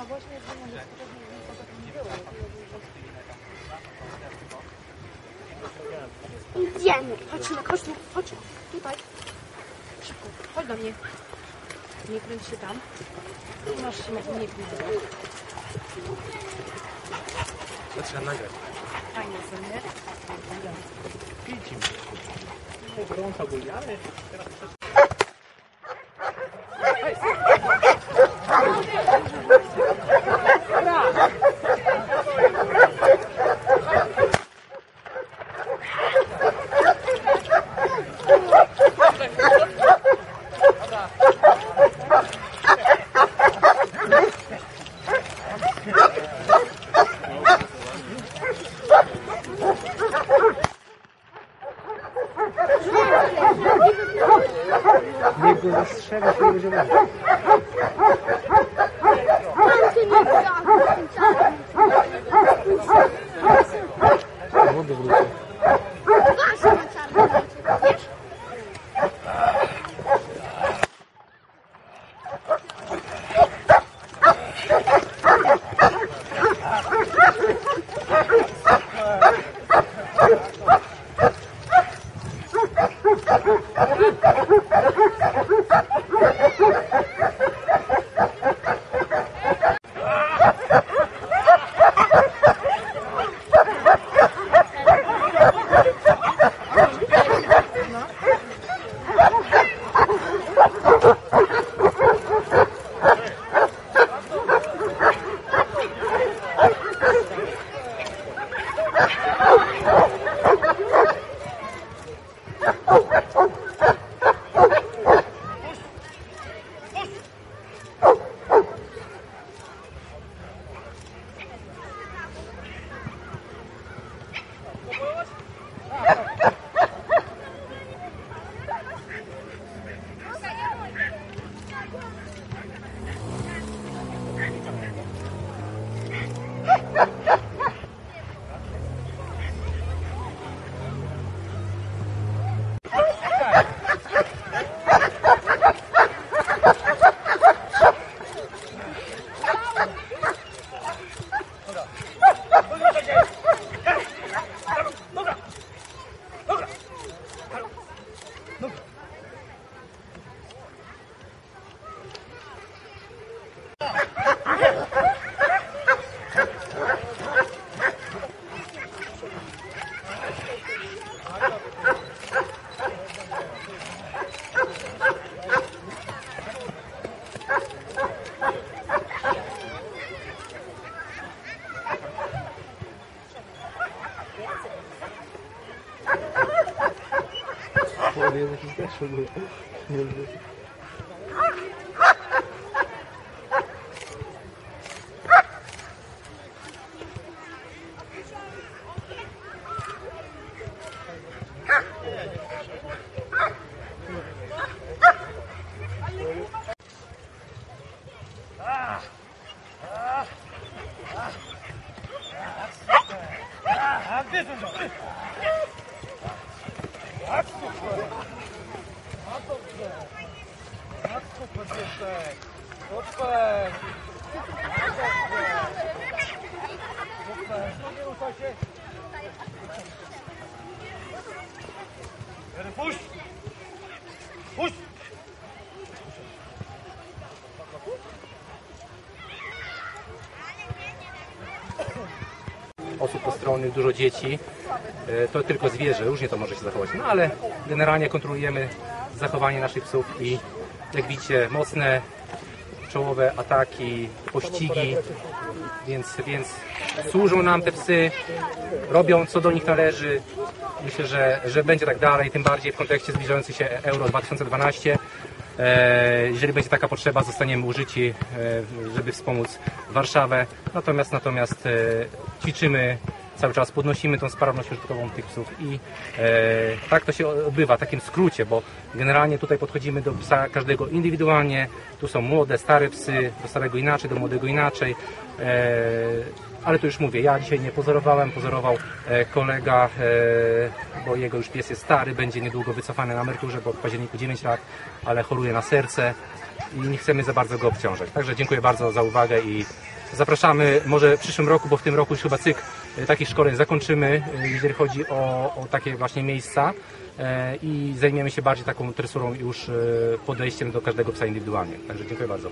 A właśnie nie było. Idziemy. Chodź na chodź, tu, chodź tutaj. Szybko, chodź do mnie. Nie kręć się tam. Masz się nie kręć. To trzeba nagrać. Fajnie są, nie? Gorąco bujamy. Niech go zastrzega, się 我真的是太受不了，deszcz w ogóle. Nie wiem. osób postronnych, dużo dzieci. E, To tylko zwierzę, różnie to może się zachować. No ale generalnie kontrolujemy zachowanie naszych psów i jak widzicie mocne czołowe ataki, pościgi, więc, więc służą nam te psy, robią co do nich należy. Myślę, że, że będzie tak dalej, tym bardziej w kontekście zbliżających się Euro 2012. E, Jeżeli będzie taka potrzeba, zostaniemy użyci, e, żeby wspomóc Warszawę. Natomiast, natomiast e, ćwiczymy cały czas, podnosimy tą sprawność użytkową tych psów i e, tak to się odbywa, w takim skrócie, bo generalnie tutaj podchodzimy do psa każdego indywidualnie. Tu są młode, stare psy, do starego inaczej, do młodego inaczej. E, ale to już mówię, ja dzisiaj nie pozorowałem, pozorował e, kolega, e, bo jego już pies jest stary, będzie niedługo wycofany na emeryturze, bo w październiku 9 lat, ale choruje na serce. i nie chcemy za bardzo go obciążać. Także dziękuję bardzo za uwagę i zapraszamy może w przyszłym roku, bo w tym roku już chyba cykl e, takich szkoleń zakończymy, jeżeli chodzi o, o takie właśnie miejsca i zajmiemy się bardziej taką tresurą już podejściem do każdego psa indywidualnie. Także dziękuję bardzo.